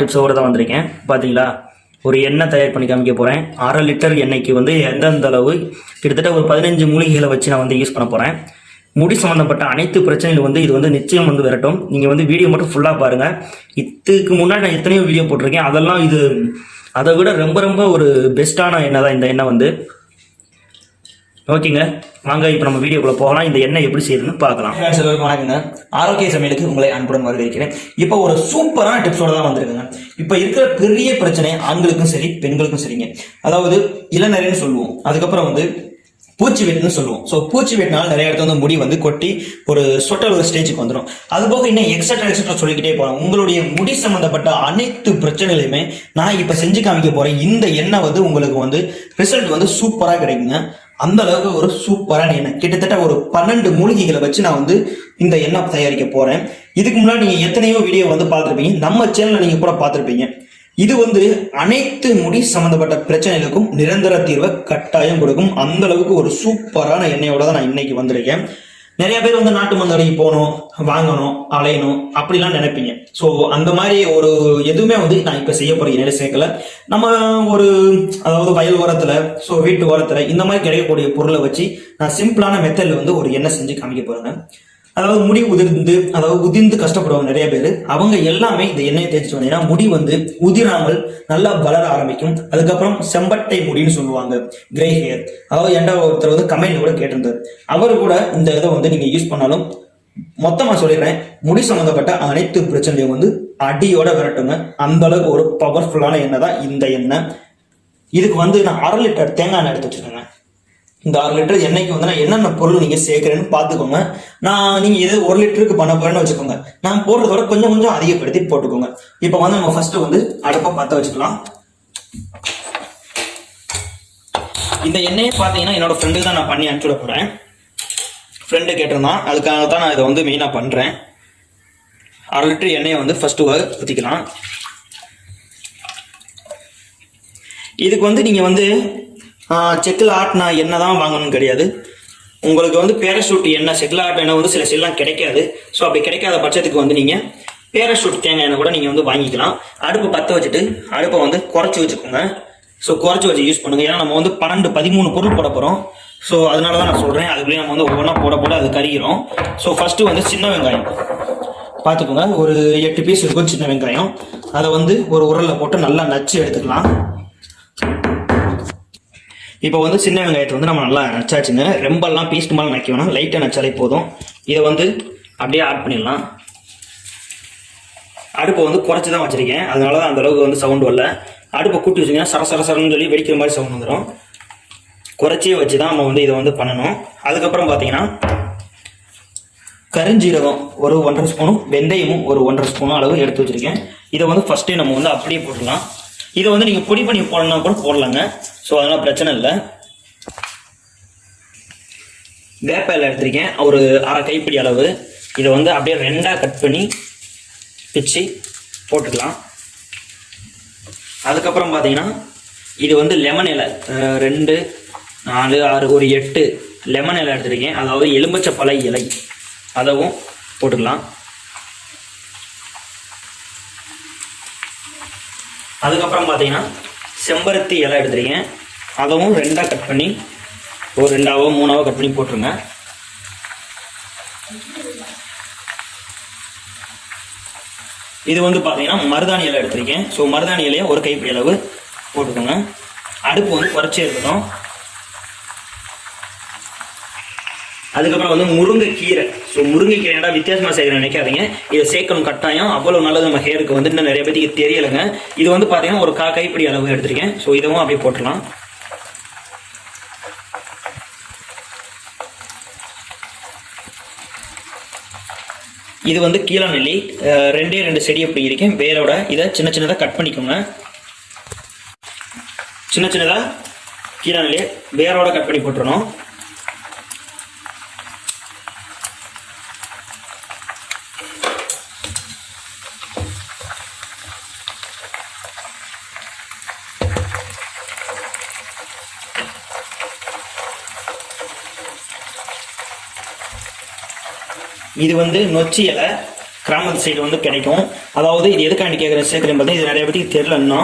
டிப்ஸோடு தான் வந்திருக்கேன். பார்த்தீங்களா ஒரு எண்ணெய் தயார் பண்ணி காமிக்க போகிறேன் அரை லிட்டர் எண்ணெய்க்கு வந்து எந்தெந்த அளவு? கிட்டத்தட்ட ஒரு பதினஞ்சு மூலிகைகளை வச்சு நான் வந்து யூஸ் பண்ண போகிறேன் முடி சம்மந்தப்பட்ட அனைத்து பிரச்சனைகளும் வந்து இது வந்து நிச்சயம் வந்து விரட்டும். நீங்கள் வந்து வீடியோ மட்டும் ஃபுல்லாக பாருங்கள் இதுக்கு முன்னாடி நான் எத்தனையோ வீடியோ போட்டிருக்கேன். அதெல்லாம் இது அதை விட ரொம்ப ரொம்ப ஒரு பெஸ்ட்டான எண்ணெய் தான் இந்த எண்ணெய் வந்து. ஓகேங்க. வாங்க இப்போ நம்ம வீடியோக்குள்ளே போகலாம். இந்த எண்ணெய் எப்படி செய்யறதுன்னு பார்க்கலாம். எல்லாருக்கும் வணக்கங்க. ஆரோக்கிய சமையலுக்கு உங்களை அன்புடன் வரவேற்கிறேன். இப்போ ஒரு சூப்பரான டிப்ஸோட தான் வந்திருக்குங்க. இப்போ இருக்கிற பெரிய பிரச்சனை ஆண்களுக்கும் சரி பெண்களுக்கும் சரிங்க. அதாவது இளநரைன்னு சொல்லுவோம். அதுக்கப்புறம் வந்து பூச்சி வெட்டுன்னு சொல்லுவோம். ஸோ பூச்சி வெட்டினால நிறைய இடத்துல வந்து முடி வந்து கொட்டி ஒரு சொட்டல் ஒரு ஸ்டேஜுக்கு வந்துடும் அது போக இன்னும் எக்ஸட்ரா எக்ஸட்ரா சொல்லிக்கிட்டே போகலாம் உங்களுடைய முடி சம்மந்தப்பட்ட அனைத்து பிரச்சனைகளையுமே நான் இப்போ செஞ்சு காமிக்க போகிறேன் இந்த எண்ணெய் வந்து உங்களுக்கு வந்து ரிசல்ட் வந்து சூப்பராக கிடைக்குங்க. அந்த அளவுக்கு ஒரு சூப்பரான எண்ணெய் கிட்டத்தட்ட ஒரு பன்னெண்டு மூலிகைகளை வச்சு நான் வந்து இந்த எண்ணெய் தயாரிக்க போறேன். இதுக்கு முன்னாடி நீங்க எத்தனையோ வீடியோ வந்து பார்த்துருப்பீங்க. நம்ம சேனல்ல நீங்க கூட பார்த்துருப்பீங்க. இது வந்து அனைத்து முடி சம்பந்தப்பட்ட பிரச்சனைகளுக்கும் நிரந்தர தீர்வை கட்டாயம் கொடுக்கும். அந்த அளவுக்கு ஒரு சூப்பரான எண்ணெயோட தான் நான் இன்னைக்கு வந்திருக்கேன். நிறைய பேர் வந்து நாட்டு மருந்து போகணும் வாங்கணும் அலையணும் அப்படிலாம் நினைப்பீங்க. ஸோ அந்த மாதிரி ஒரு எதுவுமே வந்து நான் இப்போ செய்ய போற எண்ணெயில சேர்க்கல. நம்ம ஒரு அதாவது வயல் ஓரத்தில் ஸோ வீட்டு ஓரத்தில் இந்த மாதிரி கிடைக்கக்கூடிய பொருளை வச்சு நான் சிம்பிளான மெத்தடில் வந்து ஒரு எண்ணெய் செஞ்சு காமிக்க போறேங்க. அதாவது முடி உதிர்ந்து அதாவது உதிர்ந்து கஷ்டப்படுவாங்க நிறைய பேர். அவங்க எல்லாமே இந்த எண்ணெயை தேய்ச்சி வந்தீங்கன்னா முடி வந்து உதிராமல் நல்லா வளர ஆரம்பிக்கும். அதுக்கப்புறம் செம்பட்டை முடின்னு சொல்லுவாங்க. கிரே ஹேர் அதாவது எண்டா ஒருத்தர் வந்து கமெண்ட் கூட கேட்டிருந்தார். அவர் கூட இந்த இதை வந்து நீங்க யூஸ் பண்ணாலும் மொத்தமா சொல்லிடுறேன். முடி சம்பந்தப்பட்ட அனைத்து பிரச்சனையும் வந்து அடியோட விரட்டுங்க. அந்த அளவுக்கு ஒரு பவர்ஃபுல்லான எண்ணெய் தான் இந்த எண்ணெய். இதுக்கு வந்து நான் அரை லிட்டர் தேங்காய் எண்ணெய் எடுத்து வச்சிருக்கேங்க. இந்த ஆறு லிட்டர் எண்ணெய்க்கு வந்து நான் என்னென்ன பொருள் நீங்க சேர்க்கிறேன்னு பார்த்துக்கோங்க. நான் நீங்க எது ஒரு லிட்டருக்கு பண்ண போறேன்னு வச்சுக்கோங்க. நான் போடுறதோட கொஞ்சம் கொஞ்சம் அதிகப்படுத்தி போட்டுக்கோங்க. இப்போ வந்து நம்ம ஃபர்ஸ்ட் வந்து அடுப்பை பற்ற வச்சுக்கலாம். இந்த எண்ணெயை பார்த்தீங்கன்னா என்னோட ஃப்ரெண்டுக்கு தான் நான் பண்ணி அனுப்பிச்சுட போறேன். ஃப்ரெண்டு கேட்டிருந்தான். அதுக்காக தான் நான் இதை வந்து மெயினாக பண்ணுறேன் அரை லிட்டர் எண்ணெயை வந்து ஃபர்ஸ்ட் ஊற்றிக்கலாம் இதுக்கு வந்து நீங்கள் வந்து செக்கில் ஆட்னா என்ன தான் வாங்கணும்னு கிடையாது. உங்களுக்கு வந்து பேராஷூட் என்ன செக்கில் ஆர்ட் என்ன வந்து சில செல்லாம் கிடைக்காது. ஸோ அப்படி கிடைக்காத பட்சத்துக்கு வந்து நீங்கள் பேராஷூட் தேங்காய் எண்ணெய் கூட நீங்கள் வந்து வாங்கிக்கலாம். அடுப்பு பற்ற வச்சுட்டு அடுப்பை வந்து குறைச்சி வச்சுக்கோங்க. ஸோ குறைச்சி வச்சு யூஸ் பண்ணுங்கள் ஏன்னா நம்ம வந்து பன்னெண்டு பதிமூணு பொருள் போட போகிறோம் ஸோ அதனால தான் நான் சொல்கிறேன் அதுக்குள்ளேயே நம்ம வந்து ஒவ்வொன்றா போட போட அது கறிகிறோம் ஸோ ஃபஸ்ட்டு வந்து சின்ன வெங்காயம். பார்த்துக்கோங்க. ஒரு எட்டு பீஸ் இருக்கும் சின்ன வெங்காயம். அதை வந்து ஒரு உரலில் போட்டு நல்லா நச்சு எடுத்துக்கலாம். இப்போ வந்து சின்ன வெங்காயத்தை வந்து நம்ம நல்லா நச்சாச்சுங்க. ரொம்பலாம் பீஸ்ட் மாதிரி நக்க வேணாம். லைட்டாக நச்சாலே போதும். இதை வந்து அப்படியே ஆட் பண்ணிடலாம். அடுப்பை வந்து குறைச்சி தான் வச்சுருக்கேன். அதனால தான் அந்தளவுக்கு வந்து சவுண்டு வரல. அடுப்பை கூட்டி வச்சிங்கன்னா சர சர சரன்னு சொல்லி வெடிக்கிற மாதிரி சவுண்ட் வந்துடும் குறைச்சியே வச்சு தான் நம்ம வந்து இதை வந்து பண்ணணும். அதுக்கப்புறம் பார்த்தீங்கன்னா கருஞ்சீரகம் ஒரு ஒன்றரை ஸ்பூனும் வெந்தயமும் ஒரு ஒன்றரை ஸ்பூனும் அளவு எடுத்து வச்சிருக்கேன். இதை வந்து ஃபஸ்ட்டே நம்ம வந்து அப்படியே போட்டுடலாம் இதை வந்து நீங்கள் பொடி பண்ணி போடணும்னா கூட போடலாங்க. ஸோ அதெல்லாம் பிரச்சனை இல்லை. வேப்ப எடுத்திருக்கேன். ஒரு அரை கைப்பிடி அளவு. இதை வந்து அப்படியே ரெண்டாக கட் பண்ணி பிச்சு போட்டுக்கலாம். அதுக்கப்புறம் பார்த்தீங்கன்னா இது வந்து லெமன் இலை. ரெண்டு நாலு ஆறு ஒரு எட்டு லெமன் இலை எடுத்திருக்கேன். அதாவது எலும்பச்சை இலை. அதவும் போட்டுக்கலாம். அதுக்கப்புறம் பார்த்தீங்கன்னா செம்பருத்தி இலை எடுத்துருக்கேன் அதவும் ரெண்டாக கட் பண்ணி ஒரு ரெண்டாவோ மூணாவோ கட் பண்ணி போட்டுருங்க. இது வந்து பார்த்தீங்கன்னா மருதாணி இலை எடுத்திருக்கேன் ஸோ மருதாணி இலையை ஒரு கைப்பிடி அளவு போட்டுக்கோங்க. அடுப்பு வந்து குறைச்சே இருக்கட்டும் அதுக்கப்புறம் வந்து முருங்கைக்கீரை. ஸோ முருங்கைக்கீரைடா வித்தியாசமாக செய்கிறேன் நினைக்காதீங்க. இதை சேர்க்கணும் கட்டாயம். அவ்வளோ நல்லது நம்ம ஹேருக்கு வந்து இன்னும் நிறைய பேருக்கு தெரியலைங்க. இது வந்து பார்த்தீங்கன்னா ஒரு கா கைப்பிடி அளவு எடுத்திருக்கேன். ஸோ இதுவும் அப்படியே போட்டுடலாம். இது வந்து கீழா நெல்லி. ரெண்டே ரெண்டு செடி அப்படி இருக்கேன் வேரோட இதை சின்ன சின்னதாக கட் பண்ணிக்கோங்க. சின்ன சின்னதாக கீழா நெல்லி. வேரோட கட் பண்ணி போட்டுருணும் இது வந்து நொச்சி இலை. கிராமத்து சைடு வந்து கிடைக்கும் அதாவது இது எதுக்காண்டி கேட்குற சேர்க்குறேன் பார்த்தீங்கன்னா இது நிறைய பேருக்கு தெரிலன்னா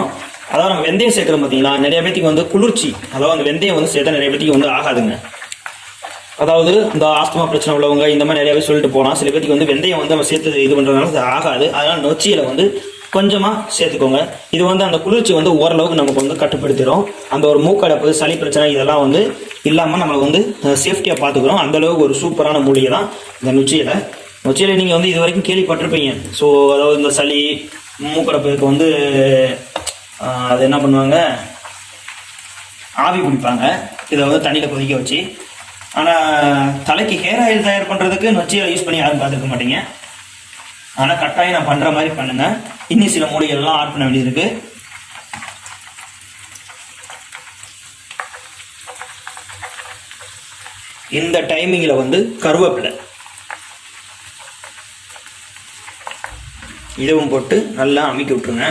அதாவது நம்ம வெந்தயம் சேர்க்குறோம் பார்த்தீங்களா? நிறைய பேத்துக்கு வந்து குளிர்ச்சி. அதாவது அந்த வெந்தயம் வந்து சேர்த்தா நிறைய பேத்துக்கு வந்து ஆகாதுங்க. அதாவது இந்த ஆஸ்துமா பிரச்சனை உள்ளவங்க இந்த மாதிரி நிறைய சொல்லிட்டு போனால் சில பேருக்கு வந்து வெந்தயம் வந்து நம்ம சேர்த்து இது பண்ணுறதுனால அது ஆகாது. அதனால் நொச்சியில் வந்து கொஞ்சமாக சேர்த்துக்கோங்க. இது வந்து அந்த குளிர்ச்சி வந்து ஓரளவுக்கு நமக்கு வந்து கட்டுப்படுத்திடும் அந்த ஒரு மூக்கடைப்பு சளி பிரச்சனை இதெல்லாம் வந்து இல்லாமல் நம்மளை வந்து சேஃப்டியாக பார்த்துக்கிறோம். அந்த அளவுக்கு ஒரு சூப்பரான மூலிகை தான் இந்த நொச்சியில். நொச்சியில் நீங்கள் வந்து இது வரைக்கும் கேள்விப்பட்டிருப்பீங்க. ஸோ அதாவது இந்த சளி மூக்கடைப்புக்கு வந்து அது என்ன பண்ணுவாங்க? ஆவி பிடிப்பாங்க இதை வந்து தண்ணியில் கொதிக்க வச்சு. ஆனால் தலைக்கு ஹேர் ஆயில் தயார் பண்ணுறதுக்கு நொச்சியில் யூஸ் பண்ணி யாரும் பார்த்துருக்க மாட்டீங்க. ஆனால் கட்டாயம் நான் பண்ணுற மாதிரி பண்ணுங்க இன்னும் சில மூலிகைகள்லாம் ஆட் பண்ண வேண்டியிருக்கு இந்த டைமிங்கில் வந்து கருவேப்பிலை. இதுவும் போட்டு நல்லா அமைக்க விட்டுருங்க.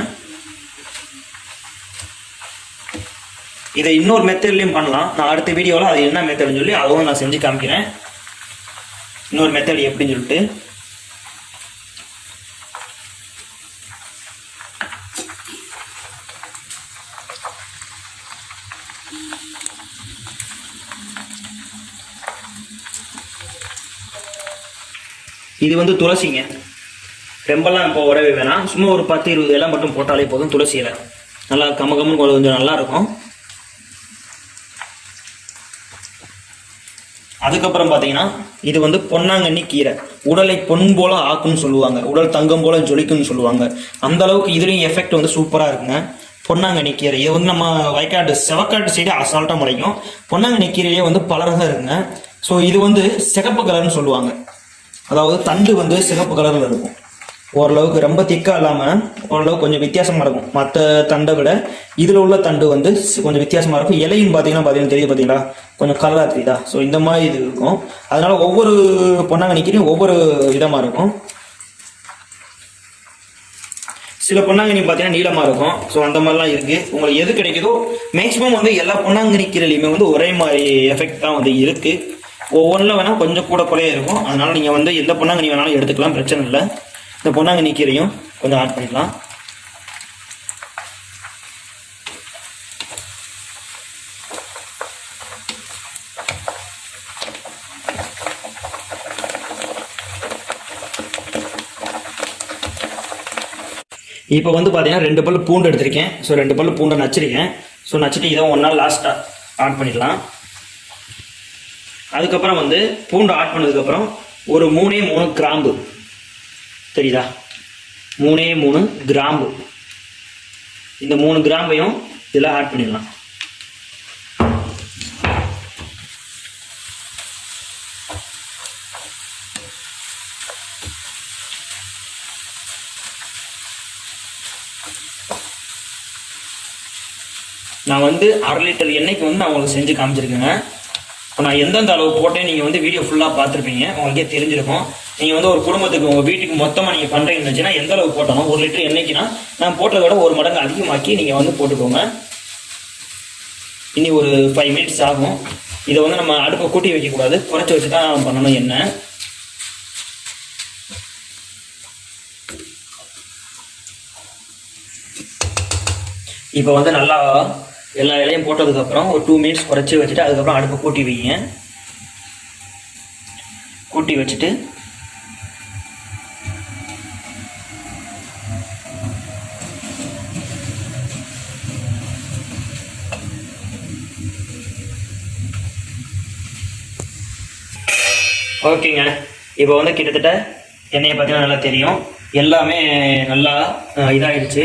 இதை இன்னொரு மெத்தட்லேயும் பண்ணலாம். நான் அடுத்த வீடியோவில் அது என்ன மெத்தட்னு சொல்லி அதுவும் நான் செஞ்சு காமிக்கிறேன். இன்னொரு மெத்தட் எப்படின்னு சொல்லிட்டு. இது வந்து துளசிங்க. ரொம்பலாம் இப்போ உடவே வேணாம். சும்மா ஒரு பத்து இருபது இலை மட்டும் போட்டாலே போதும். துளசி இலை. நல்லா கம கம்முன்னு கொஞ்சம் நல்லா இருக்கும் அதுக்கப்புறம் பார்த்தீங்கன்னா இது வந்து பொன்னாங்கண்ணி கீரை. உடலை பொன் போல ஆக்கும்னு சொல்லுவாங்க. உடல் தங்கம் போல ஜொலிக்கும்னு சொல்லுவாங்க. அந்த அளவுக்கு இதுலேயும் எஃபெக்ட் வந்து சூப்பராக இருக்குங்க. பொன்னாங்கண்ணி கீரை இது வந்து நம்ம வயக்காட்டு செவக்காட்டு சைடு அசால்ட்டாக முளைக்கும். பொன்னாங்கண்ணி கீரையே வந்து பல ரகம் இருக்குங்க ஸோ இது வந்து சிகப்பு கலர்னு சொல்லுவாங்க. அதாவது தண்டு வந்து சிகப்பு கலரில் இருக்கும். ஓரளவுக்கு ரொம்ப திக்காக இல்லாமல் ஓரளவுக்கு கொஞ்சம் வித்தியாசமாக இருக்கும். மற்ற தண்டை விட இதில் உள்ள தண்டு வந்து கொஞ்சம் வித்தியாசமாக இருக்கும். இலையும் பார்த்தீங்கன்னா பார்த்தீங்கன்னா தெரியுது பார்த்தீங்களா கொஞ்சம் கலராக தெரியுதா? ஸோ இந்த மாதிரி இது இருக்கும். அதனால் ஒவ்வொரு பொன்னாங்கண்ணிக்கிலையும் ஒவ்வொரு விதமாக இருக்கும். சில பொன்னாங்கண்ணி பார்த்தீங்கன்னா நீளமாக இருக்கும். ஸோ அந்த மாதிரிலாம் இருக்குது உங்களுக்கு எது கிடைக்குதோ மேக்ஸிமம் வந்து எல்லா பொன்னாங்கண்ணி கீரையிலையுமே வந்து ஒரே மாதிரி எஃபெக்ட் தான் வந்து இருக்குது ஒவ்வொன்றில் வேணால் கொஞ்சம் கூட குறைய இருக்கும். அதனால் நீங்கள் வந்து எந்த பொன்னாங்கண்ணி வேணாலும் எடுத்துக்கலாம். பிரச்சனை இல்லை. இந்த பொன்னாங்கண்ணி கீரையும் கொஞ்சம் ஆட் பண்ணிக்கலாம். இப்போ வந்து பார்த்தீங்கன்னா ரெண்டு பல்லு பூண்டு எடுத்திருக்கேன். ஸோ ரெண்டு பல்லு பூண்டை நச்சிருக்கேன். ஸோ நச்சுட்டு இதை ஒன்றா லாஸ்ட்டாக ஆட் பண்ணிடலாம். அதுக்கப்புறம் வந்து பூண்டு ஆட் பண்ணதுக்கப்புறம் ஒரு மூணே மூணு கிராம்பு. தெரியுதா? மூணே மூணு கிராம்பு. இந்த மூணு கிராம்பையும் இதில் ஆட் பண்ணிடலாம். நான் வந்து அரை லிட்டர் எண்ணெய்க்கு வந்து நான் உங்களுக்கு செஞ்சு காமிச்சிருக்கேங்க. இப்போ நான் எந்தெந்த அளவு போட்டேன் நீங்கள் வந்து வீடியோ ஃபுல்லாக பார்த்துருப்பீங்க உங்களுக்கே தெரிஞ்சிருக்கும். நீங்கள் வந்து ஒரு குடும்பத்துக்கு உங்கள் வீட்டுக்கு மொத்தமாக நீங்கள் பண்ணுறீங்கன்னு வச்சுன்னா எந்த அளவு போட்டணும் ஒரு லிட்டர் எண்ணெய்க்குனா நான் போட்டதோட ஒரு மடங்கு அதிகமாக்கி நீங்கள் வந்து போட்டுக்கோங்க. இனி ஒரு ஃபைவ் மினிட்ஸ் ஆகும். இதை வந்து நம்ம அடுப்பை கூட்டி வைக்கக்கூடாது. குறைச்சி வச்சு தான் பண்ணணும் எண்ணெய். இப்போ வந்து நல்லா எல்லா இலையும் போட்டதுக்கப்புறம் ஒரு டூ மினிட்ஸ் குறைச்சி வச்சுட்டு அதுக்கப்புறம் அடுப்பை கூட்டி வைங்க. கூட்டி வச்சுட்டு ஓகேங்க. இப்போ வந்து கிட்டத்தட்ட எண்ணெயை பார்த்தீங்கன்னா நல்லா தெரியும். எல்லாமே நல்லா இதாகிடுச்சு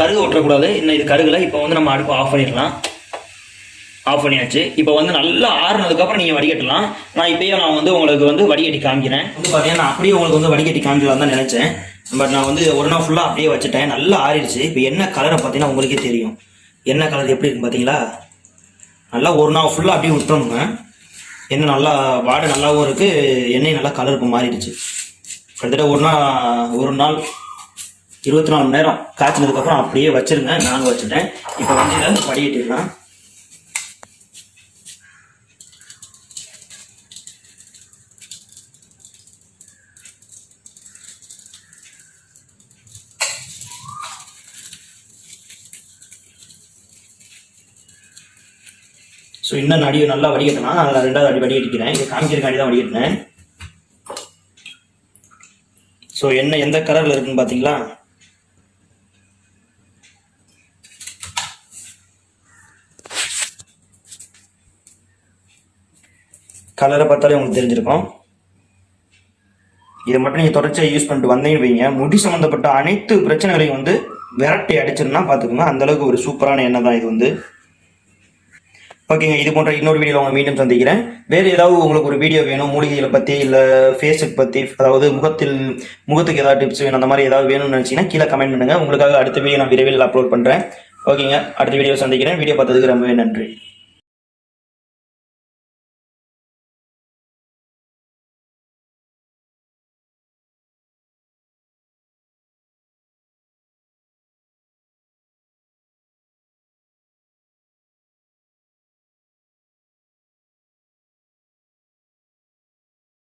கருகு ஒட்டக்கூடாது. இன்னும் இது கருகுல. இப்போ வந்து நம்ம அடுப்பு ஆஃப் பண்ணிடலாம். ஆஃப் பண்ணியாச்சு. இப்போ வந்து நல்லா ஆறுனதுக்கப்புறம் நீங்கள் வடிகட்டலாம். நான் இப்பயே நான் வந்து உங்களுக்கு வந்து வடிகட்டி காமிக்கிறேன். வந்து பார்த்தீங்கன்னா நான் அப்படியே உங்களுக்கு வந்து வடிகட்டி காமிக்கலாம் தான் நினச்சேன். பட் நான் வந்து ஒரு நாள் ஃபுல்லாக அப்படியே வச்சுட்டேன். நல்லா ஆறிடுச்சு. இப்போ என்ன கலரை பார்த்தீங்கன்னா உங்களுக்கே தெரியும். என்ன கலர் எப்படி இருக்குன்னு பார்த்தீங்களா? நல்லா ஒரு நாள் ஃபுல்லாக அப்படியே விட்டுறோங்க எண்ணெய் நல்லா வாடை நல்லாவும் இருக்குது எண்ணெய் நல்லா கலர் இப்போ மாறிடுச்சு. கிட்டத்தட்ட ஒரு நாள் ஒரு நாள் இருபத்தி நாலு மணி நேரம் காய்ச்சினதுக்கப்புறம் அப்படியே வச்சுருங்க. நானும் வச்சுட்டேன். இப்போ வந்து இதை வடிகட்டிடலாம் ஸோ இன்னும் அடி நல்லா வடிகட்டினா அதில் ரெண்டாவது அடி வடிகட்டிக்கிறேன். இது காமிக்கிறக்காண்டி தான் வடிகட்டினேன். ஸோ என்ன எந்த கலரில் இருக்குன்னு பார்த்தீங்களா கலரை பார்த்தாலே உங்களுக்கு தெரிஞ்சிருக்கும். இதை மட்டும் நீங்கள் தொடர்ச்சியாக யூஸ் பண்ணிட்டு வந்தீங்கன்னு வைங்க. முடி சம்மந்தப்பட்ட அனைத்து பிரச்சனைகளையும் வந்து விரட்டி அடிச்சிருந்தா பார்த்துக்கோங்க. அந்தளவுக்கு ஒரு சூப்பரான எண்ணெய் தான் இது வந்து. ஓகேங்க இது போன்ற இன்னொரு வீடியோவில் உங்களை மீண்டும் சந்திக்கிறேன். வேறு ஏதாவது உங்களுக்கு ஒரு வீடியோ வேணும் மூலிகைகளை பற்றி இல்லை ஃபேஸுக்கு பற்றி அதாவது முகத்தில் முகத்துக்கு ஏதாவது டிப்ஸ் வேணும் அந்த மாதிரி ஏதாவது வேணும்னு நினச்சிங்கன்னா கீழே கமெண்ட் பண்ணுங்கள் உங்களுக்காக அடுத்த வீடியோ நான் விரைவில் அப்லோட் பண்ணுறேன் ஓகேங்க அடுத்த வீடியோ சந்திக்கிறேன். வீடியோ பார்த்ததுக்கு ரொம்பவே நன்றி.